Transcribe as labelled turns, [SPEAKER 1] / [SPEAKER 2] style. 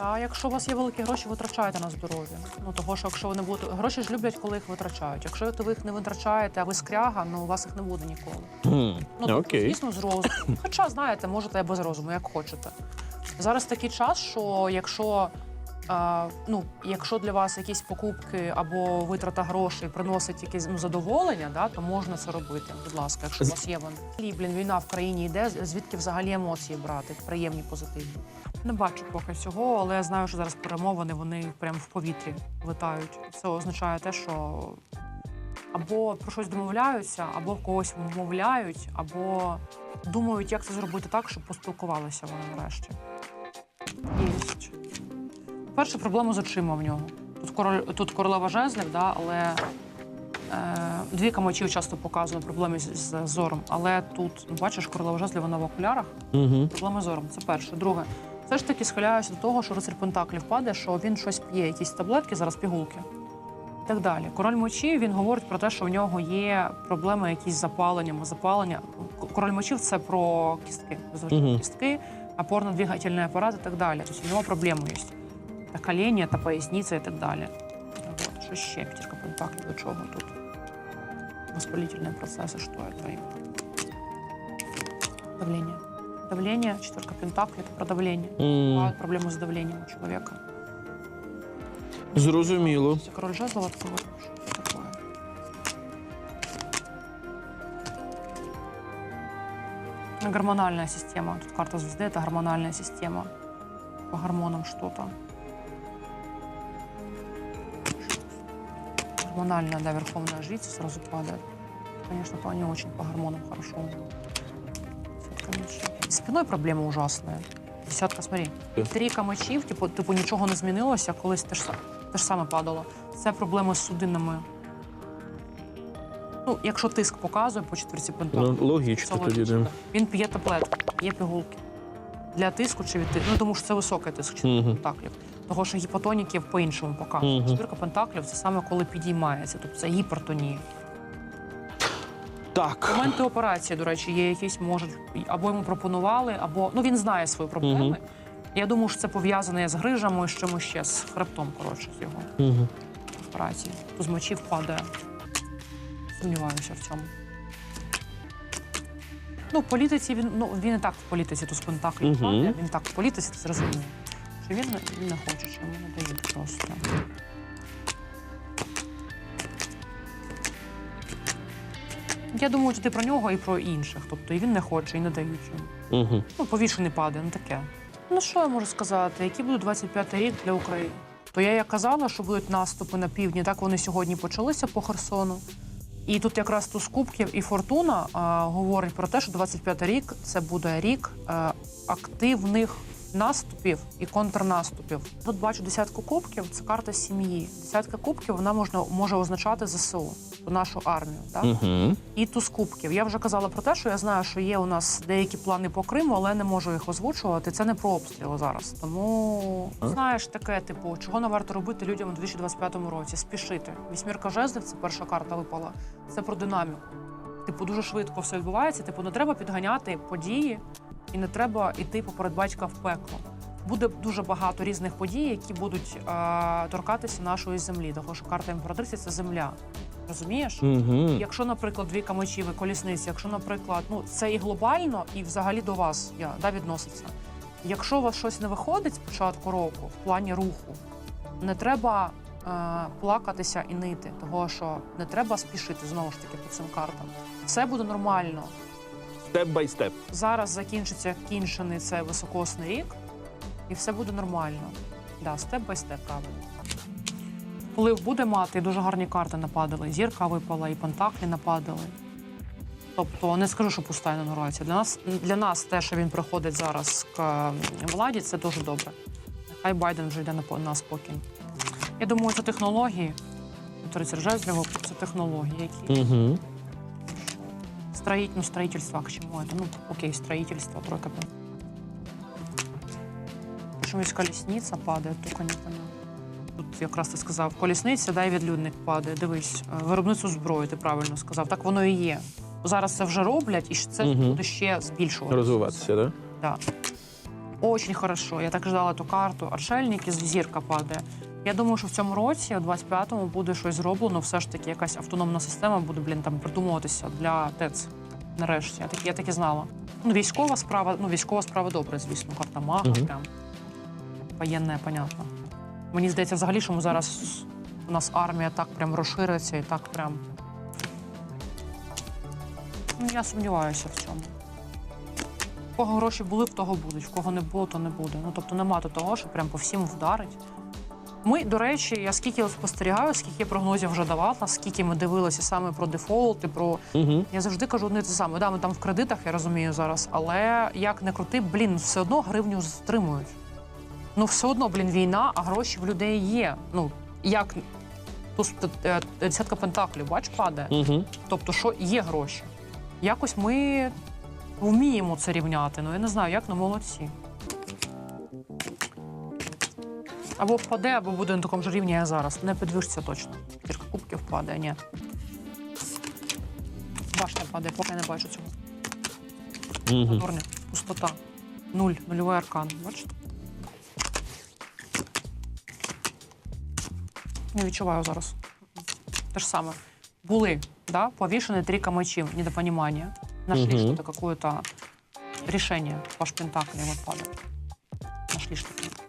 [SPEAKER 1] А якщо у вас є великі гроші, витрачайте на здоров'я. Ну того, що якщо ви не будете гроші ж люблять, коли їх витрачають. Якщо ви їх не витрачаєте, а ви скряга, ну у вас їх не буде ніколи.
[SPEAKER 2] Хм,
[SPEAKER 1] Ну тобто, звісно, з розуму. Хоча знаєте, можете без розуму, як хочете. Зараз такий час, що якщо. А, ну, якщо для вас якісь покупки або витрата грошей приносить якесь ну, задоволення, да, то можна це робити. Будь ласка, якщо у вас є вони. Блін, війна в країні йде, звідки взагалі емоції брати, приємні, позитивні. Не бачу поки цього, але я знаю, що зараз перемовини вони прямо в повітрі летають. Це означає те, що або про щось домовляються, або в когось вмовляють, або думають, як це зробити так, щоб поспілкувалися вони нарешті. Єсть. Перша проблема з очима в нього. Тут король тут королева жезлів, да, але е, двійка мечів часто показує проблеми з, з зором. Але тут, ну, бачиш, королева жезлів, вона в окулярах.
[SPEAKER 2] Угу.
[SPEAKER 1] Проблеми з зором. Це перше. Друге, все ж таки схиляюся до того, що рицар Пентаклів падає, що він щось п'є, якісь таблетки, зараз пігулки. І так далі. Король мечів він говорить про те, що в нього є проблеми, якісь з запаленням, запалення. К- Король мечів це про кістки, звичайно,
[SPEAKER 2] Мгм.
[SPEAKER 1] кістки, опорно-двигательний апарат і так далі. Тобто у нього проблеми є. Та коління, та поясниця і так далі. Вот. Що ще п'ятірка пентаклів до чого тут? Воспалительные процессы, что это им? Давление. Четверка пентаклей, это про давление. Бывают проблемы с давлением у человека.
[SPEAKER 2] Зрозуміло.
[SPEAKER 1] Король жезлов открыл. Что такое? Гормональная система. Тут карта звезды, это гормональная система. По гормонам что-то. Гормональная, да, верховная жрица сразу падает. Конечно, то не очень по гормонам хорошо. Десятка мечей. С спиной проблема ужасная. Десятка, смотри. Трійка мечів, типу, типу нічого не змінилося, колись те ж, те ж саме падало. Це проблеми з судинними. Ну, якщо тиск показує по четверці пентаклів.
[SPEAKER 2] Ну, логічно
[SPEAKER 1] Це
[SPEAKER 2] тоді.
[SPEAKER 1] логічно.
[SPEAKER 2] Да.
[SPEAKER 1] Він п'є таблетки, п'є пігулки. Для тиску чи від тиску. Ну, тому що це високий тиск четвірка
[SPEAKER 2] Мгм.
[SPEAKER 1] пентаклів. Того, що гіпотоніків по-іншому показують.
[SPEAKER 2] Мгм.
[SPEAKER 1] Четвірка пентаклів це саме коли підіймається, тобто це гіпертонія.
[SPEAKER 2] Так.
[SPEAKER 1] Моменти операції, до речі, є якісь, можуть або йому пропонували, або ну він знає свої проблеми.
[SPEAKER 2] Мгм.
[SPEAKER 1] Я думаю, що це пов'язане з грижами, з чимось ще, з хребтом, коротше, з його
[SPEAKER 2] Угу.
[SPEAKER 1] операції. З мочів падає. Сумніваюся в цьому. Ну, в політиці він ну він і так в політиці, то з пентаклів
[SPEAKER 2] Мгм.
[SPEAKER 1] падає. Він так в політиці це зрозуміє. Що він, він не хоче, що йому не дають просто. Я думаю, що ти про нього і про інших. Тобто і він не хоче, і не дають йому.
[SPEAKER 2] Угу.
[SPEAKER 1] Ну, повішений падає, ну таке. Ну що я можу сказати? Який буде 25-й рік для України? То я як казала, що будуть наступи на півдні, так вони сьогодні почалися по Херсону. І тут якраз туз кубків і фортуна а, говорить про те, що 25-й рік це буде рік е, активних наступів і контрнаступів. Тут бачу десятку кубків, це карта сім'ї. Десятка кубків вона можна може означати ЗСУ, нашу армію. Так?
[SPEAKER 2] Угу.
[SPEAKER 1] І туз кубків. Я вже казала про те, що я знаю, що є у нас деякі плани по Криму, але не можу їх озвучувати. Це не про обстріли зараз. Тому
[SPEAKER 2] А?
[SPEAKER 1] знаєш таке, типу, чого не варто робити людям у 2025 році? Спішити. Вісьмірка жезлів, це перша карта випала. Це про динаміку. Типу, дуже швидко все відбувається. Типу, не треба підганяти події, і не треба йти поперед батька в пекло. Буде дуже багато різних подій, які будуть е, торкатися нашої землі. Тому що карта імператриці це земля. Розумієш?
[SPEAKER 2] Угу.
[SPEAKER 1] Якщо, наприклад, дві камечів і колісниці, якщо, наприклад, ну це і глобально, і взагалі до вас я да, відноситься. Якщо у вас щось не виходить з початку року в плані руху, не треба е, плакатися і нити, того що не треба спішити знову ж таки по цим картам. Все буде нормально.
[SPEAKER 2] Степ бай степ.
[SPEAKER 1] Зараз закінчиться кінчений це високосний рік, і все буде нормально. Да, степ бай степ, правильно. Вплив буде мати, і дуже гарні карти нападали. Зірка випала, і пентаклі нападали. Тобто не скажу, що пуста інаугурація. Для нас, для нас те, що він приходить зараз к владі, це дуже добре. Нехай Байден вже йде на, на спокій. Я думаю, це технології. Жезлів, це технології, які
[SPEAKER 2] Угу.
[SPEAKER 1] Строить, ну, строительство, к чему это? Ну, окей, строительство, тройка. Почему есть колесниця падає, тільки непонятно. Тут якраз ти сказав, колісниця, да, і відлюдник падає. Дивись, е, виробництво зброї, ти правильно сказав. Так воно і є. Зараз це вже роблять, і це
[SPEAKER 2] Мгм.
[SPEAKER 1] буде ще збільшуватися.
[SPEAKER 2] Розвиватися, так? Да?
[SPEAKER 1] Да. Очень хорошо. Я так ждала ту карту. Отшельник і зірка падає. Я думаю, що в цьому році, у 25-му, буде щось зроблено. Все ж таки, якась автономна система буде, блін, там придумуватися для ТЕЦ. Нарешті. Я так, я так і знала. Ну, військова справа, ну, військова справа добре, звісно. Карта мага,
[SPEAKER 2] Мгм.
[SPEAKER 1] прям. Воєнне, понятно. Мені здається, взагалі, що ми зараз у нас армія так прям розшириться і так прям. Ну, я сумніваюся в цьому. В кого гроші були, в того будуть, в кого не було, то не буде. Ну тобто нема тут того, що прям по всім вдарить. Ми, до речі, я скільки спостерігаю, скільки я прогнозів вже давала, скільки ми дивилися саме про дефолти, про
[SPEAKER 2] Угу.
[SPEAKER 1] я завжди кажу одне те саме. Да, ми там в кредитах, я розумію зараз, але як не крути, блін, все одно гривню стримують. Ну, все одно, блін, війна, а гроші в людей є. Ну, як туз- е, десятка пентаклів, бач, падає.
[SPEAKER 2] Угу.
[SPEAKER 1] Тобто, що є гроші. Якось ми вміємо це рівняти. Ну, я не знаю, як, ну молодці. Або впаде, або буде на такому ж рівні, як зараз. Не підвищиться точно. Кірка кубків впаде, ні. Башня падає, поки я не бачу цього.
[SPEAKER 2] Угу.
[SPEAKER 1] Дурня, пустота. Нуль, нульовий аркан. Бачите? Не відчуваю зараз. Те ж саме. Були, да, повішені трійка мечів, недопонимание. Нашли
[SPEAKER 2] Мгм.
[SPEAKER 1] что-то, какое-то решение. Ваш пентакль вот падает. Нашли что-то.